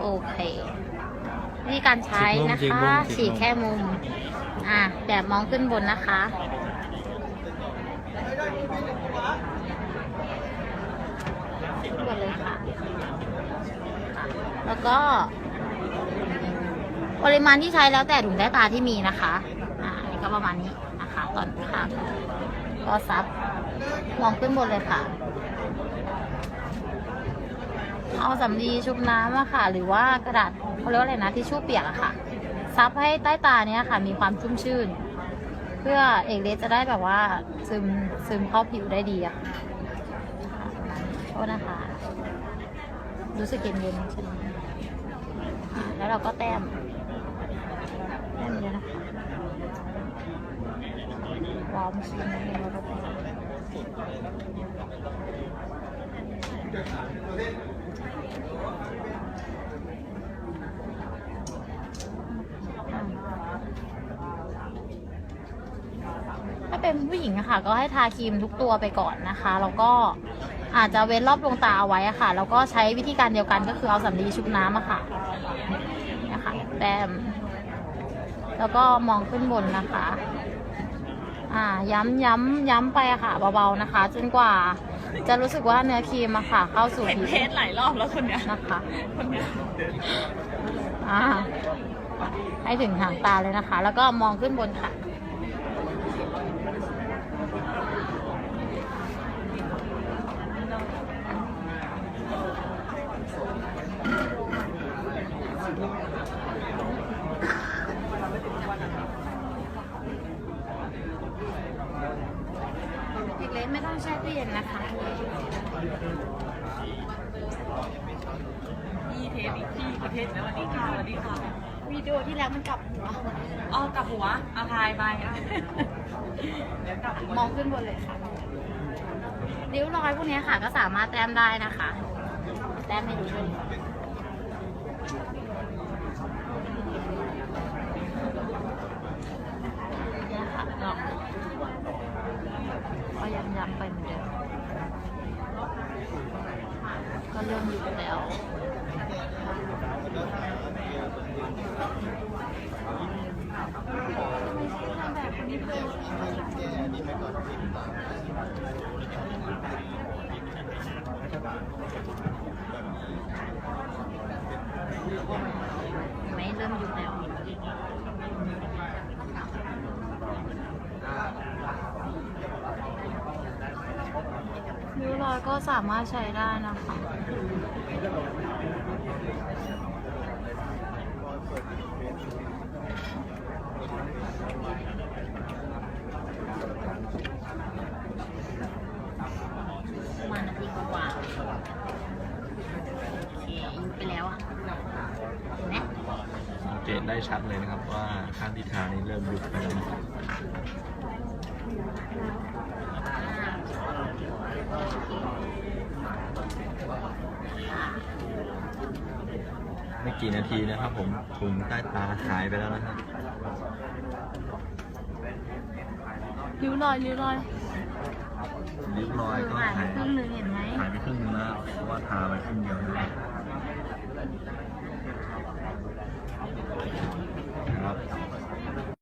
โอเควิธีการใช้นะคะ ฉีกแค่มุม อะแบบมองขึ้นบนนะคะขึ้นบนเลยค่ะ แล้วก็ ปริมาณที่ใช้แล้วแต่ถุงใต้ตาที่มีนะคะ อ่าอันนี่ก็ประมาณนี้นะคะ ตอนข้างก็ซับ มองขึ้นบนเลยค่ะ เอาสำลีชุบน้ำอะค่ะ หรือว่ากระดาษเขาเรียกว่าอะไรนะทิชชู่เปียกอะค่ะ ซับให้ใต้ตาเนี้ยค่ะ มีความชุ่มชื่น เพื่อเอกเลสจะได้แบบว่าซึมซึมเข้าผิวได้ดีอะคะโทษนะคะ รู้สึกเย็นๆใช่ไหมแล้วเราก็แต้มแต้มเยอะนะคะวอมชิ้นนิดนึงแล้วก็แต้ม ถ้าเป็นผู้หญิงอะค่ะ ก็ให้ทาครีมทุกตัวไปก่อนนะคะ แล้วก็อาจจะเว้นรอบดวงตาเอาไว้อะค่ะ แล้วก็ใช้วิธีการเดียวกันก็คือเอาสำลีชุบน้ำอะค่ะนี่ยค่ะแต้มแล้วก็มองขึ้นบนนะคะ อ่า ย้ำย้ำย้ำไปอะค่ะ เบาๆนะคะ จนกว่า จะรู้สึกว่าเนื้อครีมอะค่ะ เข้าสู่เห็นผิวเทสหลายรอบแล้วคนเนี้ยนะคะคนเนี้ยอ่าให้ถึงหางตาเลยนะคะ แล้วก็มองขึ้นบนค่ะ อีกเล็กไม่ต้อง แช่ตู้เย็นนะคะพี่เทสอีกพี่ประเทศแล้วสวัสดีค่ะสวัสดีค่ะวิดีโอที่แล้วมันกลับหัวอ๋อกลับหัวอาพายไปอะเดี๋ยวกลับหัวมองขึ้นบนเลยค่ะริ้วรอยพวกนี้ค่ะ ก็สามารถแต้มได้นะคะแต้มให้ดูด้วยเนี่ยค่ะลองก็ย้ำๆไปเหมือนเดิมก็ เริ่มอยู่แล้ว ไม่เริ่มยุบแล้วนิ้วรอยก็สามารถใช้ได้นะคะ ประมาณนาทีกว่าๆโอเคยุบไปแล้วอะเห็นไหม สังเกตได้ชัดเลยนะครับว่าข้างที่ทานี่เริ่มยุบไปแล้วนะครับ ไม่กี่นาทีนะครับผมถุงใต้ตาหายไปแล้วนะครับริ้วรอยริ้วรอยริ้วรอยก็หายไปหายครึ่งหนึ่งเห็นไหมหายไปครึ่งนึงแล้วเพราะว่าทาไปครึ่งเดียวนะครับ